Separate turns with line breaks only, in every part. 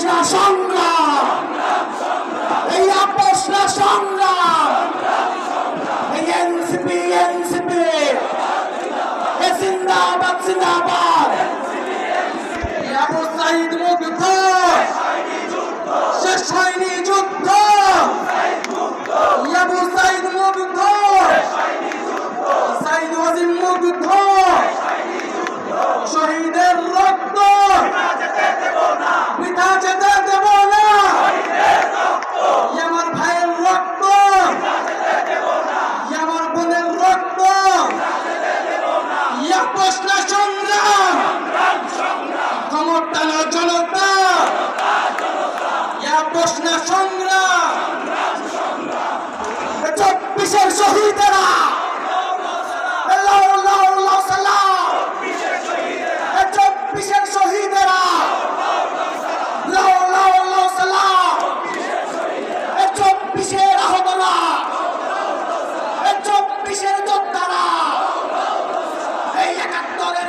Krishna song প্রশ্ন সংগ্রাম। ক্ষমতা না জনতা। প্রশ্ন সংগ্রাম। চব্বিশের শহীদেরা।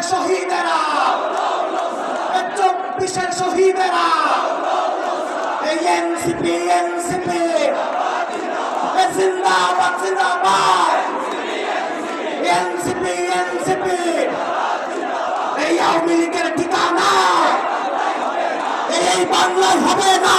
শহীদেরা। চব্বিশের শহীদেরা। এই এনসিপি এনসিপি। জিন্দাবাদ জিন্দাবাদ। NCP NCP. এই আওয়ামী লীগের ঠিকানা। এই বাংলায় হবে না।